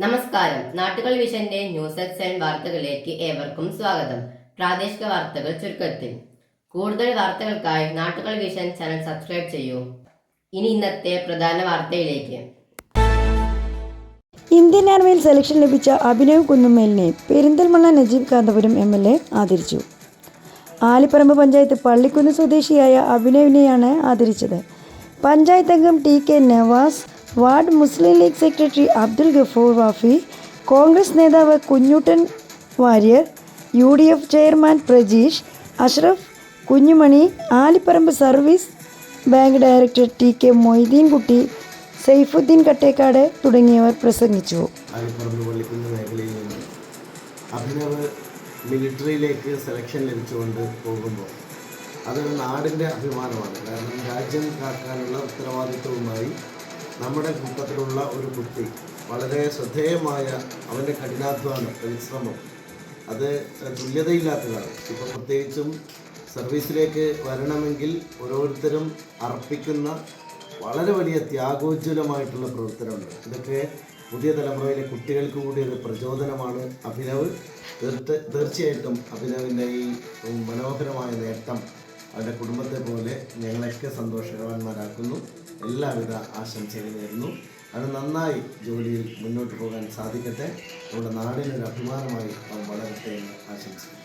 നാട്ടുകൾ വിഷന്റെ news X seven വാർത്തകളിലേക്ക് ഏവർക്കും സ്വാഗതം. പ്രാദേശിക വാർത്തകൾ ചുരുക്കത്തിൽ. കൂടുതൽ വാർത്തകൾക്കായി നാട്ടുകൾ വിഷൻ ചാനൽ സബ്സ്ക്രൈബ് ചെയ്യൂ. ഇനി ഇന്നത്തെ പ്രധാന വാർത്തയിലേക്ക്. ഇന്ത്യൻ ആർമിയിൽ സെലക്ഷൻ ലഭിച്ച Abhinav കുന്നുമേലിനെ Perinthalmanna Najeeb Kanthapuram M L A ആദരിച്ചു. ആലിപ്പറമ്പ് പഞ്ചായത്ത് പള്ളിക്കുന്ന് സ്വദേശിയായ അഭിനവിനെയാണ് ആദരിച്ചത്. പഞ്ചായത്ത് അംഗം T K Navas ward Muslim League secretary Abdul Gafoor Wafi Congress നേതാവ് Kunjoottan Warrier U D F chairman Prajeesh Ashraf Kunjumani Alipparamba service bank director T K Moideenkutty Saifuddeen Kattekkad തുടങ്ങിയവർ പ്രസംഗിച്ചു. Abhinav മിലിറ്ററിയിലേക്ക് selection ലഭിച്ചുകൊണ്ട് പോകുമ്പോൾ അതൊരു നാടിന്റെ അഭിമാനമാണ്. കാരണം രാജ്യം കാക്കാനുള്ള ഉത്തരവാദിത്വവുമായി നമ്മുടെ കൂട്ടത്തിലുള്ള ഒരു കുട്ടി വളരെ ശ്രദ്ധേയമായ അവന്റെ കഠിനാധ്വാനം പരിശ്രമം. അത് തുല്യതയില്ലാത്തതാണ്. ഇപ്പോൾ പ്രത്യേകിച്ചും സർവീസിലേക്ക് വരണമെങ്കിൽ ഓരോരുത്തരും അർപ്പിക്കുന്ന വളരെ വലിയ ത്യാഗോജ്വലമായിട്ടുള്ള പ്രവർത്തനമുണ്ട്. ഇതൊക്കെ പുതിയ തലമുറയിലെ കുട്ടികൾക്ക് കൂടി ഒരു പ്രചോദനമാണ്. അഭിനവ് തീർച്ച തീർച്ചയായിട്ടും അഭിനവിന്റെ ഈ മനോഹരമായ നേട്ടം അവരുടെ കുടുംബത്തെ പോലെ ഞങ്ങളെയൊക്കെ സന്തോഷവാന്മാരാക്കുന്നു. എല്ലാവിധ ആശംസകളും നേരുന്നു. അത് നന്നായി ജോലിയിൽ മുന്നോട്ട് പോകാൻ സാധിക്കട്ടെ. നമ്മുടെ നാടിനൊരു അഭിമാനമായി അവൻ വളരട്ടെ എന്ന് ആശംസിക്കുന്നു.